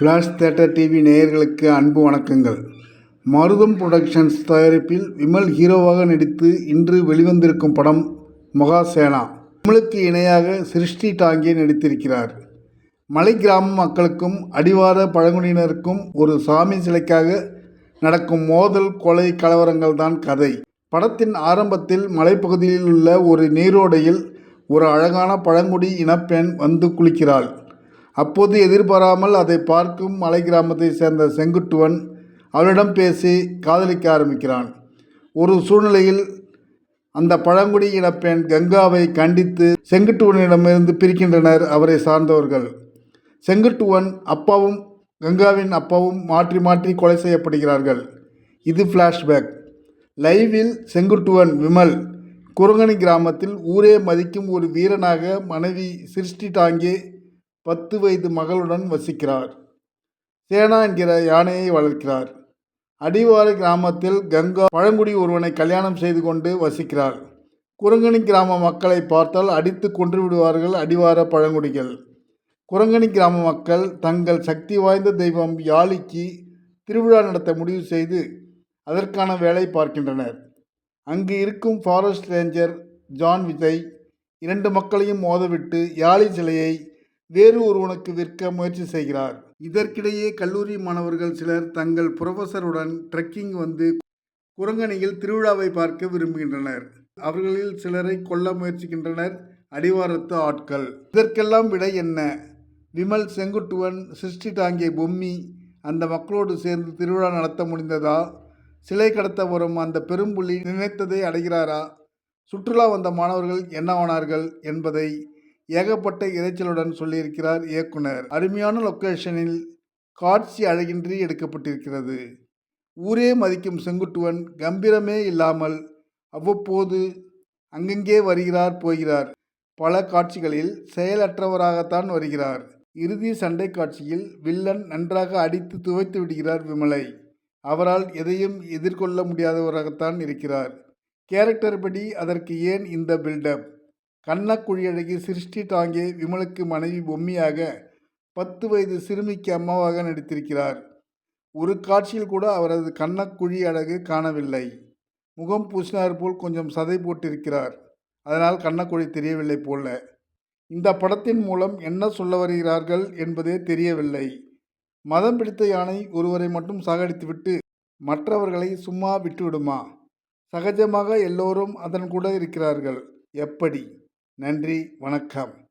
Flash theatre TV நேயர்களுக்கு அன்பு வணக்கங்கள். மருதம் புரொடக்ஷன்ஸ் தயாரிப்பில் விமல் ஹீரோவாக நடித்து இன்று வெளிவந்திருக்கும் படம் மகாசேனா. விமலுக்கு இணையாக சிருஷ்டி டாங்கே நடித்திருக்கிறார். மலை கிராம மக்களுக்கும் அடிவார பழங்குடியினருக்கும் ஒரு சாமி சிலைக்காக நடக்கும் மோதல் கொலை கலவரங்கள் தான் கதை. படத்தின் ஆரம்பத்தில் மலைப்பகுதியில் உள்ள ஒரு நீரோடையில் ஒரு அழகான பழங்குடி இனப்பெண் வந்து குளிக்கிறாள். அப்போது எதிர்பாராமல் அதை பார்க்கும் மலை கிராமத்தை சேர்ந்த செங்குட்டுவன் அவளிடம் பேசி காதலிக்க ஆரம்பிக்கிறான். ஒரு சூழ்நிலையில் அந்த பழங்குடி இனப்பெண் கங்காவை கண்டித்து செங்குட்டுவனிடமிருந்து பிரிக்கின்றனர் அவரை சார்ந்தவர்கள். செங்குட்டுவன் அப்பாவும் கங்காவின் அப்பாவும் மாற்றி மாற்றி கொலை செய்யப்படுகிறார்கள். இது ஃப்ளாஷ்பேக் லைவில் செங்குட்டுவன் விமல். குரங்கணி கிராமத்தில் ஊரே மதிக்கும் ஒரு வீரனாக மனைவி சிருஷ்டி டாங்கே பத்து வயது மகளுடன் வசிக்கிறார். சேனா என்கிற யானையை வளர்க்கிறார். அடிவார கிராமத்தில் கங்கா பழங்குடி ஒருவனை கல்யாணம் செய்து கொண்டு வசிக்கிறார். குரங்கணி கிராம மக்களை பார்த்தால் அடித்து கொன்று விடுவார்கள் அடிவார பழங்குடிகள். குரங்கணி கிராம மக்கள் தங்கள் சக்தி வாய்ந்த தெய்வம் யாழிக்கு திருவிழா நடத்த முடிவு செய்து அதற்கான வேலை பார்க்கின்றனர். அங்கு இருக்கும் ஃபாரஸ்ட் ரேஞ்சர் ஜான் விஜய் இரண்டு மக்களையும் மோதவிட்டு யாழி சிலையை வேறு ஒருவனுக்கு விற்க முயற்சி செய்கிறார். இதற்கிடையே கல்லூரி மாணவர்கள் சிலர் தங்கள் புரொஃபஸருடன் ட்ரெக்கிங் வந்து குரங்கணியில் திருவிழாவை பார்க்க விரும்புகின்றனர். அவர்களில் சிலரை கொல்ல முயற்சிக்கின்றனர். அடிவாரத்து ஆட்கள். இதற்கெல்லாம் விடை என்ன? விமல் செங்குட்டுவன் சிருஷ்டி டாங்கிய பொம்மி அந்த மக்களோடு சேர்ந்து திருவிழா நடத்த முடிந்ததா? சிலை கடத்த வரும் அந்த பெரும்புலி நினைத்ததை அடைகிறாரா? சுற்றுலா வந்த மாணவர்கள் என்னவானார்கள் என்பதை ஏகப்பட்ட இரைச்சலுடன் சொல்லியிருக்கிறார் இயக்குனர். அருமையான லொக்கேஷனில் காட்சி அழகின்றி எடுக்கப்பட்டிருக்கிறது. ஊரே மதிக்கும் செங்குட்டுவன் கம்பீரமே இல்லாமல் அவ்வப்போது அங்கங்கே வருகிறார் போகிறார். பல காட்சிகளில் செயலற்றவராகத்தான் வருகிறார். இறுதி சண்டை காட்சியில் வில்லன் நன்றாக அடித்து துவைத்து விடுகிறார் விமலை. அவரால் எதையும் எதிர்கொள்ள முடியாதவராகத்தான் இருக்கிறார். கேரக்டர் படி அதற்கு ஏன் இந்த பில்டப்? கண்ணக்குழியழகி சிருஷ்டி டாங்கே விமலுக்கு மனைவி பொம்மியாக பத்து வயது சிறுமிக்கு அம்மாவாக நடித்திருக்கிறார். ஒரு காட்சியில் கூட அவரது கண்ணக்குழி அழகு காணவில்லை. முகம் பூசினார் போல் கொஞ்சம் சதை போட்டிருக்கிறார். அதனால் கண்ணக்குழி தெரியவில்லை போல. இந்த படத்தின் மூலம் என்ன சொல்ல வருகிறார்கள் என்பதே தெரியவில்லை. மதம் பிடித்த யானை ஒருவரை மட்டும் சாகடித்துவிட்டு மற்றவர்களை சும்மா விட்டுவிடுமா? சகஜமாக எல்லோரும் அதன் கூட இருக்கிறார்கள். எப்படி? நன்றி வணக்கம்.